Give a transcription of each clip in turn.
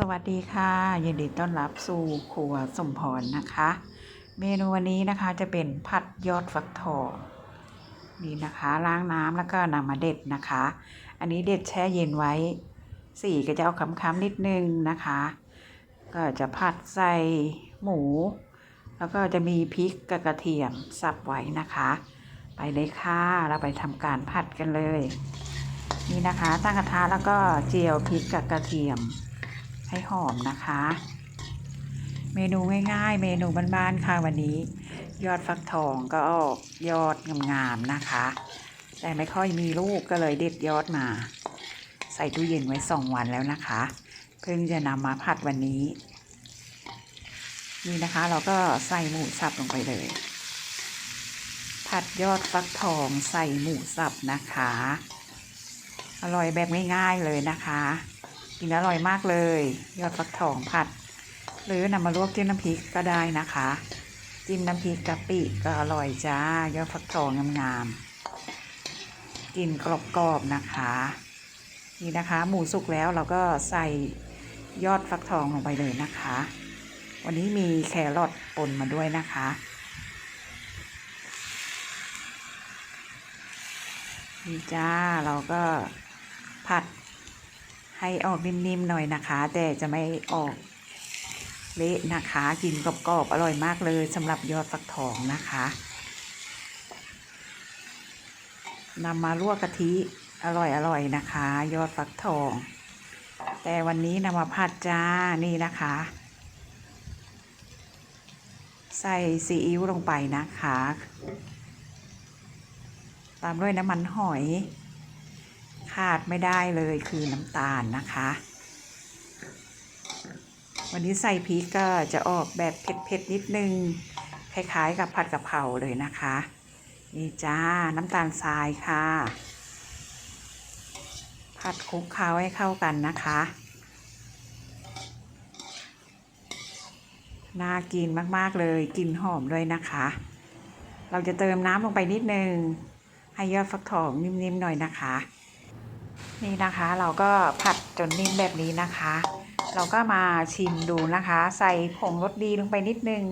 สวัสดีค่ะยินดีต้อนรับสู่ครัวสมพรนะคะ เมนูวันนี้นะคะจะเป็นผัดยอดฟักทองนี่นะคะล้างน้ำแล้วก็นำมาเด็ดนะคะ อันนี้เด็ดแช่เย็นไว้สีก็จะเอาค้ำๆนิดนึงนะคะ ก็จะผัดใส่หมู แล้วก็จะมีพริกกับกระเทียมสับไว้นะคะ ไปเลยค่ะเราไปทำการผัดกันเลย นี่นะคะตั้งกระทะแล้วก็เจียวพริกกับกระเทียม ให้หอมนะคะ เมนูง่ายๆ เมนูบ้านๆค่ะวันนี้ ยอดฟักทองก็ออกยอดงามๆนะคะ แต่ไม่ค่อยมีลูกก็เลยเด็ดยอดมา ใส่ตู้เย็นไว้สองวันแล้วนะคะ เพิ่งจะนำมาผัดวันนี้ นี่นะคะเราก็ใส่หมูสับลงไปเลยผัดยอดฟักทองใส่หมูสับนะคะ อร่อยแบบง่ายๆเลยนะคะ กินอร่อยมากเลย ยอดฟักทองผัด หรือนำมาลวกจิ้มน้ำพริกก็ได้นะคะ จิ้มน้ำพริกกะปิก็อร่อยจ้า ยอดฟักทองงามๆกินกรอบๆนะคะ นี่นะคะ หมูสุกแล้วเราก็ใส่ยอดฟักทองลงไปเลยนะคะ วันนี้มีแครอทปนมาด้วยนะคะ นี่จ้าเราก็ผัด ให้ออกนิ่มๆหน่อยนะคะ แต่จะไม่ออกเละนะคะกินกรอบๆอร่อยมากเลยสำหรับยอดฟักทองนะคะนำมาลวกกะทิอร่อยๆนะคะ ยอดฟักทอง แต่วันนี้นำมาผัดจ้านี่นะคะ ใส่ซีอิ๊วลงไปนะคะ ตามด้วยน้ำมันหอย ขาดไม่ได้เลยคือน้ำตาลนะคะ วันนี้ใส่พริกก็จะออกแบบเผ็ดๆนิดนึง คล้ายๆกับผัดกะเพราเลยนะคะ นี่จ้าน้ำตาลทรายค่ะ ผัดคลุกเคล้าให้เข้ากันนะคะ น่ากินมากๆเลยกลิ่นหอมด้วยนะคะ เราจะเติมน้ำลงไปนิดนึงให้ยอดฟักทองนิ่มๆหน่อยนะคะ นี่นะคะเราก็ผัดจนนิ่มแบบนี้นะคะ เราก็มาชิมดูนะคะ ใส่ผงรสดีลงไปนิดนึง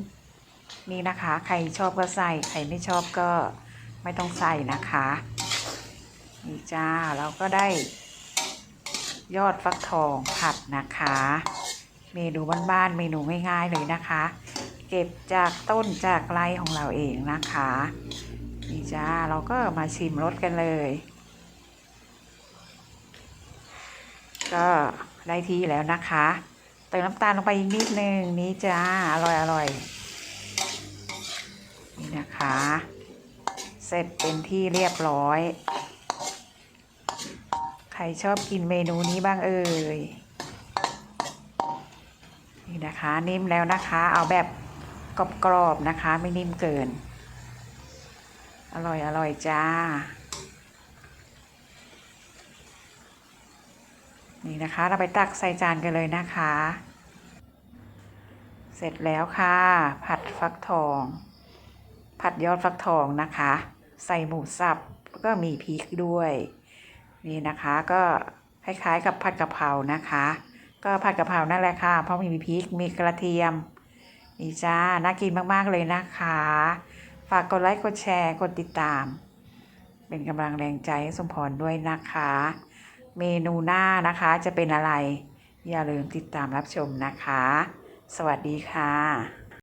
นี่นะคะ ใครชอบก็ใส่ใครไม่ชอบก็ไม่ต้องใส่นะคะนี่จ้าเราก็ได้ ยอดฟักทองผัดนะคะ เมนูบ้านๆเมนูง่ายๆเลยนะคะ เก็บจากต้นจากไรของเราเองนะคะ นี่จ้าเราก็มาชิมรสกันเลย ก็ได้ที่แล้วนะคะ เติมน้ำตาลลงไปอีกนิดนึงนี่จ้าอร่อยอร่อยนี่นะคะ เสร็จเป็นที่เรียบร้อย ใครชอบกินเมนูนี้บ้างเอ่ยนี่นะคะนิ่มแล้วนะคะ เอาแบบกรอบๆนะคะ ไม่นิ่มเกิน อร่อยอร่อยจ้า นี่นะคะ เราไปตักใส่จานกันเลยนะคะ เสร็จแล้วค่ะ ผัดฟักทอง ผัดยอดฟักทองนะคะ ใส่หมูสับแล้วก็มีพริกด้วย นี่นะคะก็คล้ายๆกับผัดกะเพรานะคะ ก็ผัดกะเพรานั่นแหละค่ะ เพราะมีพริกมีกระเทียมนี่จ้าน่ากินมากๆเลยนะคะ ฝากกดไลค์กดแชร์กดติดตาม เป็นกำลังแรงใจให้สมพรด้วยนะคะ เมนูหน้านะคะจะเป็นอะไร อย่าลืมติดตามรับชมนะคะ สวัสดีค่ะ